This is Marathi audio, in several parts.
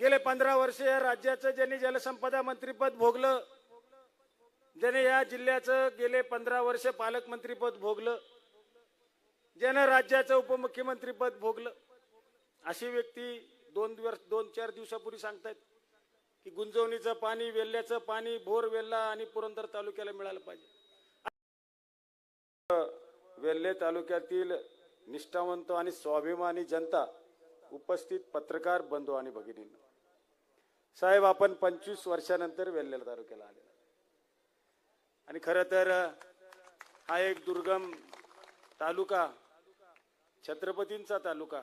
गेले पंधरा वर्ष या राज्याचं ज्यांनी जलसंपदा मंत्रीपद भोगलं ज्याने या जिल्ह्याचं गेले पंधरा वर्ष पालकमंत्रीपद भोगलं ज्यानं राज्याचं उपमुख्यमंत्रीपद भोगलं. अशी व्यक्ती दोन दिवस दोन चार दिवसापूर्वी सांगतायत की गुंजवणीचं पाणी वेल्ल्याचं पाणी भोर वेल्ला आणि पुरंदर तालुक्याला मिळालं पाहिजे. वेल्हे तालुक्यातील निष्ठावंत आणि स्वाभिमानी जनता उपस्थित पत्रकार बंधू आणि भगिनींना. साहेब आपण पंचवीस वर्षानंतर वेल्हे तालुक्याला आलेला आणि खरं तर हा एक दुर्गम तालुका छत्रपतींचा तालुका.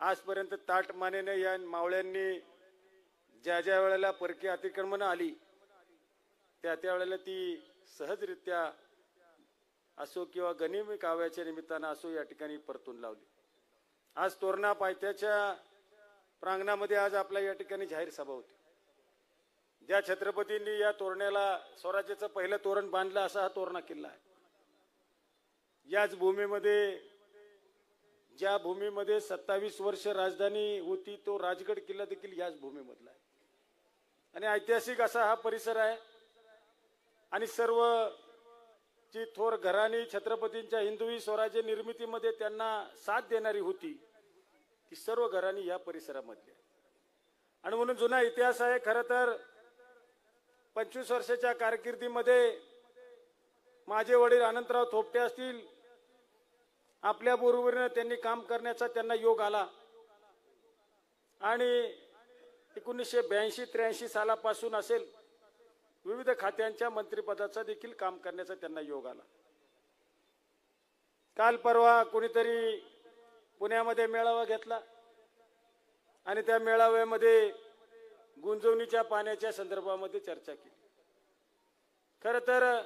आजपर्यंत ताटमानेने या मावळ्यांनी ज्या ज्या वेळेला परकीय अतिक्रमण आली त्या त्या वेळेला ती सहजरित्या असो किंवा गनिमी काव्याच्या निमित्तानं असो या ठिकाणी परतून लावली. आज तोरणा पायथ्याच्या प्रांगणामध्ये आज आपल्या या ठिकाणी जाहीर सभा होती. ज्या छत्रपतींनी या तोरण्याला स्वराज्याचं पहिलं तोरण बांधलं असा हा तोरणा किल्ला आहे. याच भूमीमध्ये ज्या भूमीमध्ये सत्तावीस वर्ष राजधानी होती तो राजगड किल्ला देखील याच भूमीमधला आहे. आणि ऐतिहासिक असा हा परिसर आहे. आणि सर्व जी थोर घराणी छत्रपतींच्या हिंदवी स्वराज्य निर्मितीमध्ये त्यांना साथ देणारी होती ती सर्व घराणी या परिसरामधली आहे. आणि म्हणून जुना इतिहास आहे खरं तर पंचवीस वर्षाच्या कारकिर्दीमध्ये माझे वडील अनंतराव थोपटे असतील आपल्या बरोबरीनं त्यांनी काम करण्याचा त्यांना योग आला आणि एकोणीसशे ब्याऐंशी त्र्याऐंशी सालापासून असेल विविध खात्यांच्या मंत्रिपदाचा देखील काम करण्याचा त्यांना योग आला काल परवा कोणीतरी पुण्यामध्ये मेळावा घेतला. आणि त्या मेळाव्यामध्ये गुंजवणीच्या पाण्याच्या संदर्भामध्ये चर्चा केली. खर तर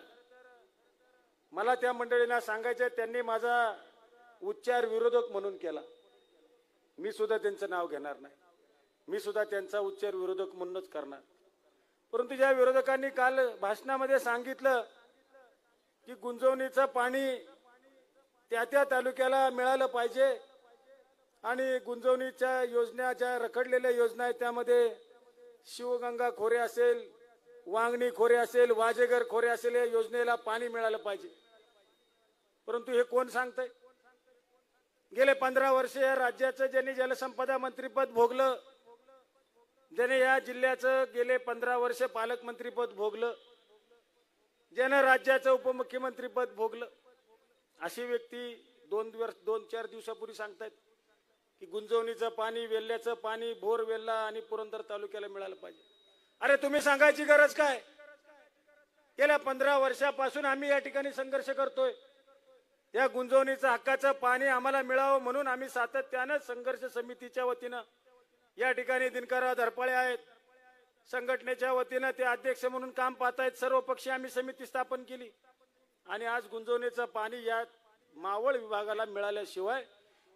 मला त्या मंडळींना सांगायचं आहे, त्यांनी माझा उच्चार विरोधक म्हणून केला. मी सुद्धा त्यांचं नाव घेणार नाही. मी सुद्धा त्यांचा उच्चार विरोधक म्हणूनच करणार. परंतु ज्या विरोधकांनी काल भाषणामध्ये सांगितलं की गुंजवणीचं पाणी त्या त्या तालुक्याला मिळालं पाहिजे आणि गुंजवणीच्या योजना ज्या रखडलेल्या योजना आहेत त्यामध्ये शिवगंगा खोरे असेल वांगणी खोरे असेल वाजेगर खोरे असेल या योजनेला पाणी मिळालं पाहिजे. परंतु हे कोण सांगतंय? गेले पंधरा वर्ष या राज्याचं ज्यांनी जलसंपदा मंत्रीपद भोगलं ज्याने या जिल्ह्याचं गेले पंधरा वर्ष पालकमंत्रीपद भोगलं ज्यानं राज्याचं उपमुख्यमंत्रीपद भोगलं अशी व्यक्ती दोन दिवस दोन चार दिवसापूर्वी सांगतायत. की गुंजवणीचं पाणी वेल्ल्याचं पाणी भोर वेल्ला आणि पुरंदर तालुक्याला मिळालं पाहिजे. अरे तुम्ही सांगायची गरज काय? गेल्या पंधरा वर्षापासून आम्ही या ठिकाणी संघर्ष करतोय. या गुंजवणीचं हक्काचं पाणी आम्हाला मिळावं म्हणून आम्ही सातत्यानं संघर्ष समितीच्या वतीनं या ठिकाणी दिनकरराव धरपाळे आहेत. संघटनेच्या वतीनं ते अध्यक्ष म्हणून काम पाहतायत. सर्व पक्षी आम्ही समिती स्थापन केली. आणि आज गुंजवणीचं पाणी या मावळ विभागाला मिळाल्याशिवाय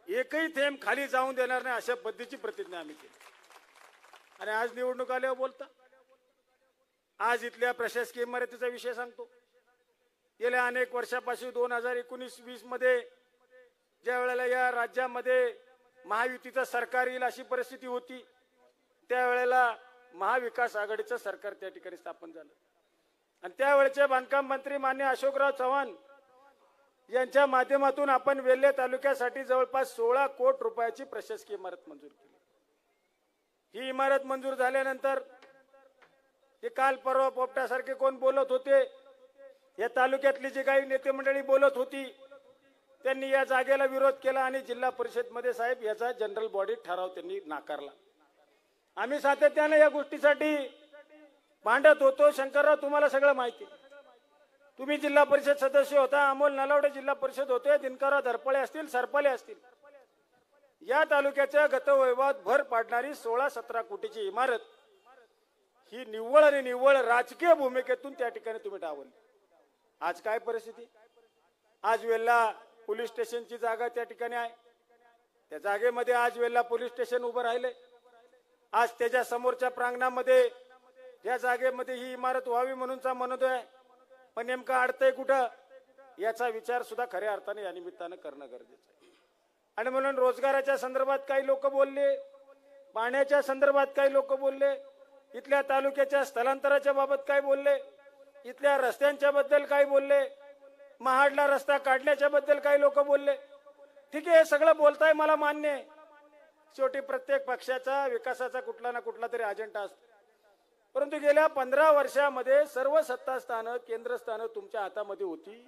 एकही थेंब खाली जाऊन देणार नाही अशा पद्धतीची प्रतिज्ञा आम्ही केली. आणि आज निवडणूक आल्यावर बोलता. आज इथल्या प्रशासकीय इमारतीचा विषय सांगतो. गेल्या अनेक वर्षापासून दोन हजार एकोणीस वीसमध्ये ज्या वेळेला या राज्यामध्ये महायुतीचं सरकार येईल अशी परिस्थिती होती त्यावेळेला महाविकास आघाडीचं सरकार त्या ठिकाणी स्थापन झालं. आणि त्यावेळेचे बांधकाम मंत्री मान्य अशोकराव चव्हाण यांच्या माध्यमातून आपण वेल्हे तालुक्यासाठी जवळपास सोळा कोट रुपयाची प्रशासकीय इमारत मंजूर केली. ही इमारत मंजूर झाल्यानंतर ते काल परवा पोपट्यासारखे कोण बोलत होते या तालुक्यातली जी काही नेते मंडळी बोलत होती त्यांनी या जागेला विरोध केला आणि जिल्हा परिषदमध्ये साहेब याचा जनरल बॉडी ठराव त्यांनी नाकारला. आम्ही सातत्याने या गोष्टीसाठी मांडत होतो. शंकरराव तुम्हाला सगळं माहिती आहे. तुम्ही जिल्हा परिषद सदस्य होता अमोल नलावडे जिल्हा परिषद होते दिनकरा धरपळे असतील सरपले असतील. या तालुक्याच्या गतवैभवात भर पाडणारी सोळा सतरा कोटीची इमारत. ही निव्वळ आणि निव्वळ राजकीय भूमिकेतून त्या ठिकाणी तुम्ही डावली आज काय परिस्थिती? आज वेल्ला पोलीस स्टेशनची जागा त्या ठिकाणी आहे. त्या जागेमध्ये आज वेल्ला पोलीस स्टेशन उभं राहिले. आज त्याच्या समोरच्या प्रांगणामध्ये या जागेमध्ये ही इमारत व्हावी म्हणूनचा मनोदय आहे. पण नेमकं अडतंय कुठं याचा विचार सुद्धा खऱ्या अर्थाने या निमित्तानं करणं गरजेचं आहे. आणि म्हणून रोजगाराच्या संदर्भात काही लोक बोलले पाण्याच्या संदर्भात काही लोक बोलले इथल्या तालुक्याच्या स्थलांतराच्या बाबत काय बोलले इथल्या रस्त्यांच्या बद्दल काय बोलले महाडला रस्ता काढण्याच्या बद्दल काही लोक बोलले. ठीक आहे हे सगळं बोलताय मला मान्य आहे. शेवटी प्रत्येक पक्षाचा विकासाचा कुठला ना कुठला तरी अजेंडा असतो. परंतु गेल्या पंधरा वर्षामध्ये सर्व सत्तास्थानं केंद्रस्थानं तुमच्या हातामध्ये होती.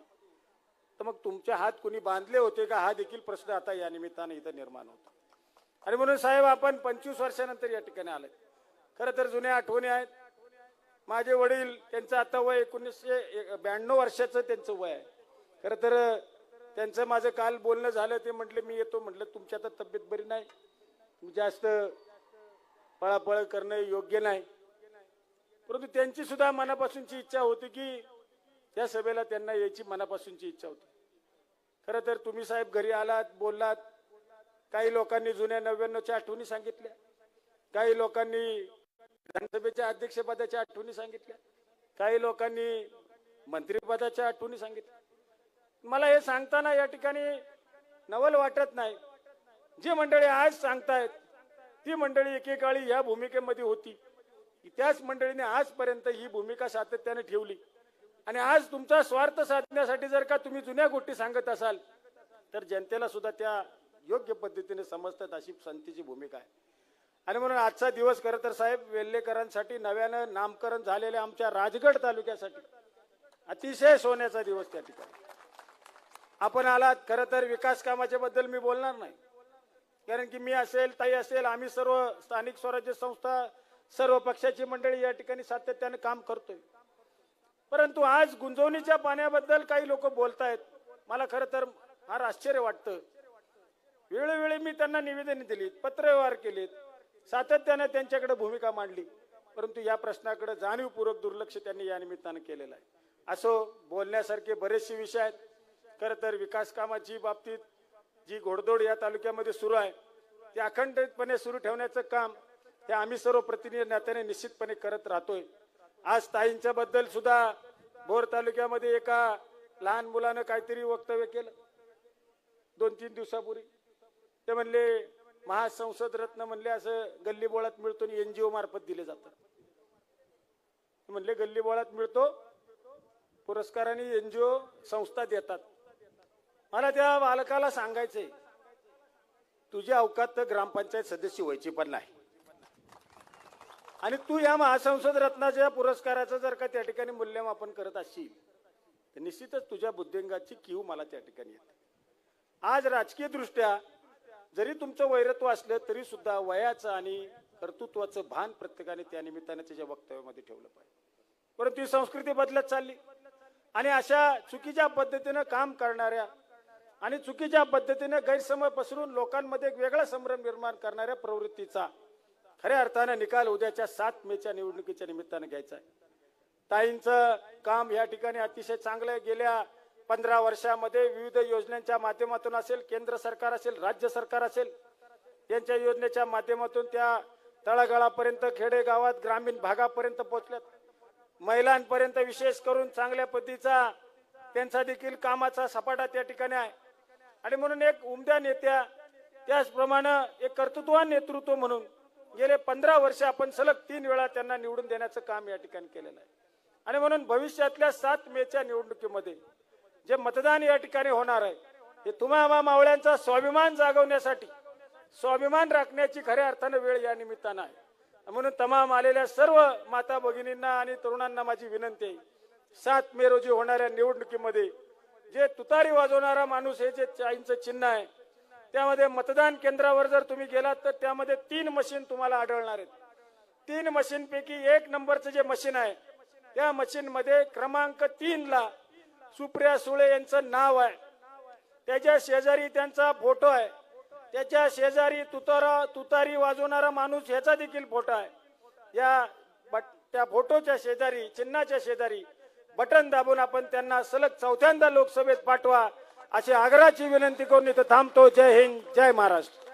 तर मग तुमचे हात कुणी बांधले होते का? हा देखील प्रश्न आता या निमित्तानं इथं निर्माण होता. आणि म्हणून साहेब आपण पंचवीस वर्षानंतर या ठिकाणी आले खरं तर जुन्या आठवणी आहेत. माझे वडील त्यांचं आता वय एकोणीसशे ब्याण्णव वर्षाचं त्यांचं वय आहे. खरं तर त्यांचं माझं काल बोलणं झालं ते म्हटलं मी येतो. म्हटलं तुमची आता तब्येत बरी नाही. तुम्ही जास्त पळापळ करणं योग्य नाही. परंतु त्यांची सुद्धा मनापासूनची इच्छा होती की त्या सभेला त्यांना यायची मनापासूनची इच्छा होती. खरं तर तुम्ही साहेब घरी आलात बोललात. काही लोकांनी जुन्या नव्याण्णवच्या आठवणी सांगितल्या. काही लोकांनी विधानसभेच्या अध्यक्षपदाच्या आठवणी सांगितल्या. काही लोकांनी मंत्रिपदाच्या आठवणी सांगितल्या. मला हे सांगताना या ठिकाणी नवल वाटत नाही. जी मंडळी आज सांगतायत ती मंडळी एकेकाळी या भूमिकेमध्ये होती. त्याच मंडळीने आजपर्यंत ही भूमिका सातत्याने ठेवली. आणि आज तुमचा स्वार्थ साधण्यासाठी जर का तुम्ही जुन्या गोष्टी सांगत असाल तर जनतेला सुद्धा त्या योग्य पद्धतीने समजतात अशी संतीची भूमिका आहे. आणि म्हणून आजचा दिवस खरं तर साहेब वेल्लेकरांसाठी नव्यानं नामकरण झालेल्या आमच्या राजगड तालुक्यासाठी अतिशय सोन्याचा दिवस त्या ठिकाणी. आपण आलात खरं तर विकास कामाच्या बद्दल मी बोलणार नाही. कारण की मी असेल ताई असेल आम्ही सर्व स्थानिक स्वराज्य संस्था सर्व पक्षाची मंडळी या ठिकाणी सातत्याने काम करतोय. परंतु आज गुंजवणीच्या पाण्याबद्दल काही लोक बोलतायत. मला खरं तर फार आश्चर्य वाटतं. वेळोवेळी मी त्यांना निवेदन दिलीत पत्रव्यवहार केलेत. सातत्याने त्यांच्याकडे भूमिका मांडली. परंतु या प्रश्नाकडे जाणीवपूर्वक दुर्लक्ष त्यांनी या निमित्तानं केलेलं आहे. असो बोलण्यासारखे बरेचसे विषय आहेत. खरं तर विकास कामाची बाबतीत जी घोडदौड या तालुक्यामध्ये सुरू आहे ते अखंडितपणे सुरू ठेवण्याचं काम हे आम्ही सर्व प्रतिनिधी नात्याने निश्चितपणे करत राहतोय. आज ताईंच्या बद्दल सुद्धा भोर तालुक्यामध्ये एका लहान मुलानं काहीतरी वक्तव्य केलं. दोन तीन दिवसापूर्वी. ते म्हणले महासंसद रत्न म्हणले असं गल्ली बोळात मिळतो आणि एनजीओ मार्फत दिले जातात. म्हणले गल्ली बोळात मिळतो पुरस्काराने एनजीओ संस्था देतात. मला त्या बालकाला सांगायचंय तुझ्या अवकात तर ग्रामपंचायत सदस्य व्हायची पण नाही. आणि तू या महासंसद रत्नाच्या पुरस्काराचं जर का त्या ठिकाणी मूल्यमापन करत असशील तर निश्चितच तुझ्या बुद्धिंगाची किव मला त्या ठिकाणी येते. आज राजकीय दृष्ट्या जरी तुमचं वैरत्व असलं तरी सुद्धा वयाचं आणि कर्तृत्वाचं भान प्रत्येकाने त्या निमित्ताने त्याच्या वक्तव्यामध्ये ठेवलं पाहिजे. परंतु ही संस्कृती बदलत चालली. आणि अशा चुकीच्या पद्धतीनं काम करणाऱ्या आणि चुकीच्या पद्धतीने गैरसमज पसरून लोकांमध्ये एक वेगळा संभ्रम निर्माण करणाऱ्या प्रवृत्तीचा खऱ्या अर्थानं निकाल उद्याच्या सात मेच्या निवडणुकीच्या निमित्तानं घ्यायचा आहे. ताईंचं काम या ठिकाणी अतिशय चांगलं आहे. गेल्या पंधरा वर्षामध्ये विविध योजनांच्या माध्यमातून असेल केंद्र सरकार असेल राज्य सरकार असेल यांच्या योजनेच्या माध्यमातून त्या तळागाळापर्यंत खेडेगावात ग्रामीण भागापर्यंत पोहोचल्यात. महिलांपर्यंत विशेष करून चांगल्या पद्धतीचा त्यांचा देखील कामाचा सपाटा त्या ठिकाणी आहे. आणि म्हणून एक उमद्या नेत्या त्याचप्रमाणे एक कर्तृत्वान नेतृत्व म्हणून गेले पंधरा वर्ष आपण सलग तीन वेळा त्यांना निवडून देण्याचं काम या ठिकाणी केलेलं आहे. आणि म्हणून भविष्यातल्या सात मेच्या निवडणुकीमध्ये जे मतदान या ठिकाणी होणार आहे हे तुम्हा आम्हा मावळ्यांचा स्वाभिमान जागवण्यासाठी स्वाभिमान राखण्याची खऱ्या अर्थानं वेळ या निमित्तानं आहे. म्हणून तमाम आलेल्या सर्व माता भगिनींना आणि तरुणांना माझी विनंती आहे सात मे रोजी होणाऱ्या निवडणुकीमध्ये जे तुतारी वाजवणारा माणूस हे जे चाईंचं चिन्ह आहे त्यामध्ये मतदान केंद्रावर जर तुम्ही गेलात तर त्यामध्ये तीन मशीन तुम्हाला आढळणार आहेत. तीन मशीनपैकी एक नंबरचं जे मशीन आहे त्या मशीनमध्ये क्रमांक तीन ला सुप्रिया सुळे यांचं नाव आहे. त्याच्या शेजारी त्यांचा फोटो आहे. त्याच्या शेजारी तुतारा तुतारी वाजवणारा माणूस ह्याचा देखील फोटो आहे. या बट- त्या फोटोच्या शेजारी चिन्हाच्या शेजारी बटन दाबून आपण त्यांना सलग चौथ्यांदा लोकसभेत पाठवा. अशी आग्रहाची विनंती करून इथं थांबतो. जय हिंद जय महाराष्ट्र.